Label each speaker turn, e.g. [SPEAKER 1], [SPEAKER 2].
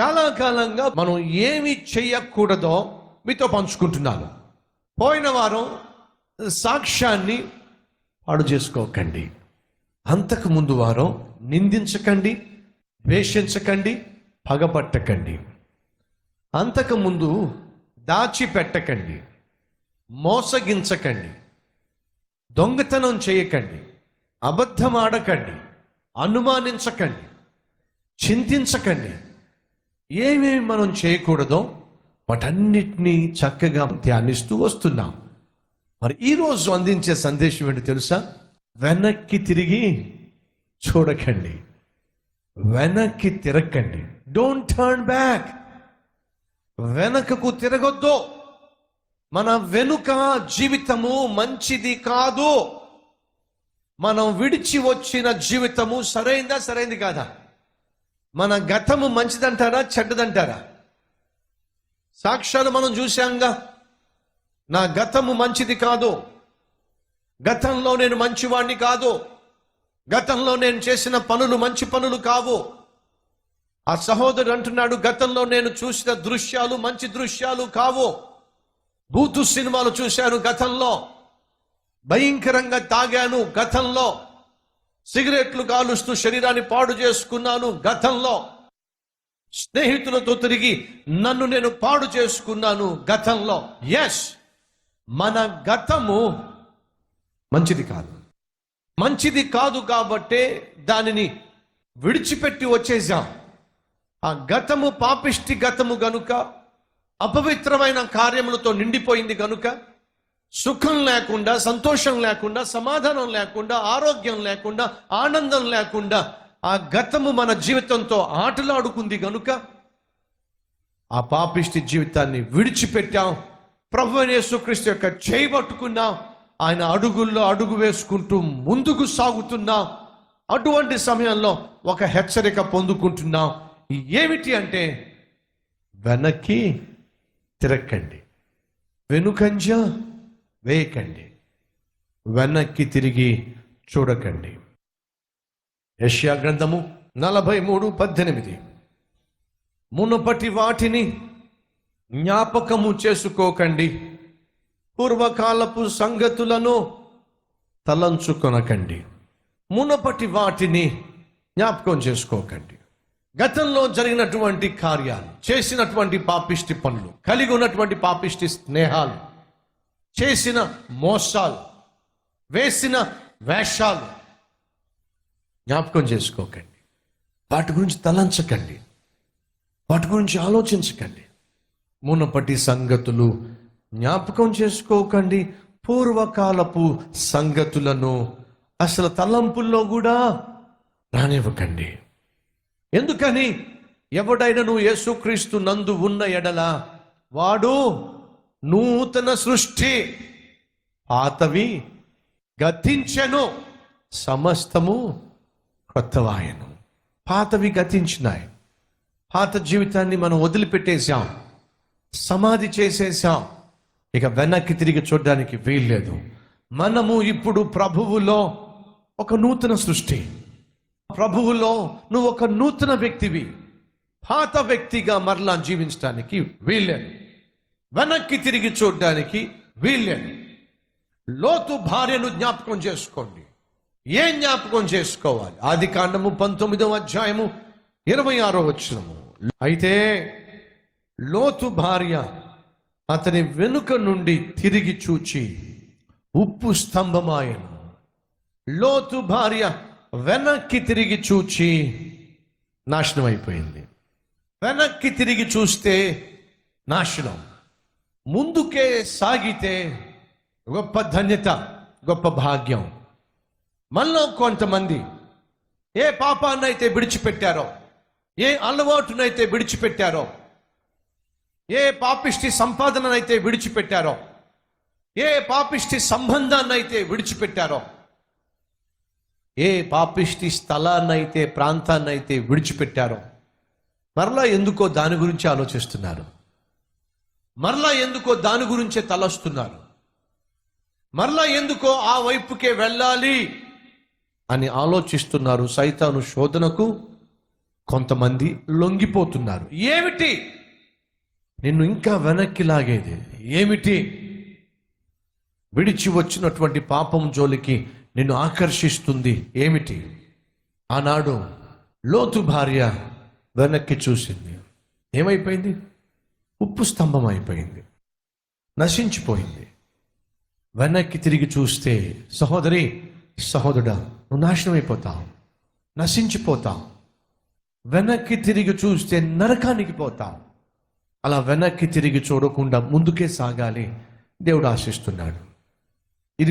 [SPEAKER 1] చాలా కాలంగా మనం ఏమి చేయకూడదో మీతో పంచుకుంటున్నాను. పోయిన వారం సాక్ష్యాన్ని పాడు చేసుకోకండి. అంతకు ముందు వారం నిందించకండి ద్వేషించకండి పగబట్టకండి. అంతకు ముందు దాచిపెట్టకండి మోసగించకండి దొంగతనం చేయకండి అబద్ధమాడకండి అనుమానించకండి చింతించకండి. ఏమేమి మనం చేయకూడదో వాటన్నిటినీ చక్కగా ధ్యానిస్తూ వస్తున్నాం. మరి ఈరోజు అందించే సందేశం ఏంటి తెలుసా? వెనక్కి తిరిగి చూడకండి. వెనక్కి తిరగండి. డోంట్ టర్న్ బ్యాక్ వెనకకు తిరగొద్దు. మన వెనుక జీవితము మంచిది కాదు. మనం విడిచి వచ్చిన జీవితము సరైందా సరైంది కాదా? మన గతము మంచిదంటారా చెడ్డదంటారా? సాక్ష్యాలు మనం చూశాంగా నా గతము మంచిది కాదు. గతంలో నేను మంచివాణ్ణి కాదు. గతంలో నేను చేసిన పనులు మంచి పనులు కావు. ఆ సహోదరుడు అంటున్నాడు గతంలో నేను చూసిన దృశ్యాలు మంచి దృశ్యాలు కావు. బూతు సినిమాలు చూశాను గతంలో. భయంకరంగా తాగాను గతంలో. సిగరెట్లు కాలుస్తూ శరీరాన్ని పాడు చేసుకున్నాను గతంలో. స్నేహితులతో తిరిగి నన్ను నేను పాడు చేసుకున్నాను గతంలో. ఎస్ మన గతము మంచిది కాదు. మంచిది కాదు కాబట్టే దానిని విడిచిపెట్టి వచ్చేసాం. ఆ గతము పాపిష్టి గతము గనుక అపవిత్రమైన కార్యములతో నిండిపోయింది గనుక సుఖం లేకుండా సంతోషం లేకుండా సమాధానం లేకుండా ఆరోగ్యం లేకుండా ఆనందం లేకుండా ఆ గతము మన జీవితంతో ఆటలాడుకుంది గనుక ఆ పాపిష్టి జీవితాన్ని విడిచిపెట్టాం. ప్రభు యేసుక్రీస్తు యొక్క చేయి పట్టుకున్నాం. ఆయన అడుగుల్లో అడుగు వేసుకుంటూ ముందుకు సాగుతున్నాం. అటువంటి సమయంలో ఒక హెచ్చరిక పొందుకుంటున్నాం. ఏమిటి అంటే వెనక్కి తిరక్కండి. వెనుకంజ వేయకండి. వెనక్కి తిరిగి చూడకండి. యష్యా గ్రంథము నలభై మూడు పద్దెనిమిది. మునుపటి వాటిని జ్ఞాపకము చేసుకోకండి. పూర్వకాలపు సంగతులను తలంచుకొనకండి. మునుపటి వాటిని జ్ఞాపకం చేసుకోకండి. గతంలో జరిగినటువంటి కార్యాలు చేసినటువంటి పాపిష్టి పనులు కలిగి ఉన్నటువంటి పాపిష్టి స్నేహాలు చేసిన మోసాలు వేసిన వేషాలు జ్ఞాపకం చేసుకోకండి. వాటి గురించి తలంచకండి. వాటి గురించి ఆలోచించకండి. మునపటి సంగతులు జ్ఞాపకం చేసుకోకండి. పూర్వకాలపు సంగతులను అసలు తలంపుల్లో కూడా రానివ్వకండి. ఎందుకని? ఎవడైనను యేసుక్రీస్తు నందు ఉన్న ఎడల వాడు నూతన సృష్టి పాతవి గతించెను సమస్తము కొత్తవాయను పాతవి గతించినాయి. పాత జీవితాన్ని మనం వదిలిపెట్టేశాం. సమాధి చేసేసాం ఇక వెనక్కి తిరిగి చూడడానికి వీల్లేదు. మనము ఇప్పుడు ప్రభువులో ఒక నూతన సృష్టి. ప్రభువులో నువ్వు ఒక నూతన వ్యక్తివి. పాత వ్యక్తిగా మరలా జీవించడానికి వీల్లేదు. వెనక్కి తిరిగి చూడడానికి వీల్లేదు. లోతు భార్యను జ్ఞాపకం చేసుకోండి. ఏం జ్ఞాపకం చేసుకోవాలి? ఆది కాండము పంతొమ్మిదవ అధ్యాయము ఇరవై ఆరో వచ్చినము అయితే లోతు భార్య అతని వెనుక నుండి తిరిగి చూచి ఉప్పు స్తంభమాయను. లోతు భార్య వెనక్కి తిరిగి చూచి నాశనం అయిపోయింది వెనక్కి తిరిగి చూస్తే నాశనం. ముందుకే సాగితే గొప్ప ధన్యత గొప్ప భాగ్యం. మనలో కొంతమంది ఏ పాపాన్నైతే విడిచిపెట్టారో ఏ అలవాటునైతే విడిచిపెట్టారో ఏ పాపిష్టి సంపాదననైతే విడిచిపెట్టారో ఏ పాపిష్టి సంబంధాన్నైతే విడిచిపెట్టారో ఏ పాపిష్టి స్థలాన్నైతే ప్రాంతాన్నైతే విడిచిపెట్టారో మరలా ఎందుకో దాని గురించి ఆలోచిస్తున్నారు. మరలా ఎందుకో దాని గురించే తలస్తున్నారు. మరలా ఎందుకో ఆ వైపుకే వెళ్ళాలి అని ఆలోచిస్తున్నారు సైతాను శోధనకు. కొంతమంది లొంగిపోతున్నారు. ఏమిటి? నిన్ను ఇంకా వెనక్కి లాగేది. ఏమిటి? విడిచి వచ్చినటువంటి పాపం జోలికి నిన్ను ఆకర్షిస్తుంది. ఏమిటి? ఆనాడు లోతు భార్య వెనక్కి చూసింది. ఏమైపోయింది? ఉప్పు స్తంభం అయిపోయింది నశించిపోయింది. వెనక్కి తిరిగి చూస్తే సహోదరి సహోదరుడా నువ్వు నాశనం అయిపోతావు నశించిపోతావు. వెనక్కి తిరిగి చూస్తే నరకానికి పోతావు. అలా వెనక్కి తిరిగి చూడకుండా ముందుకే సాగాలి. దేవుడు ఆశిస్తున్నాడు.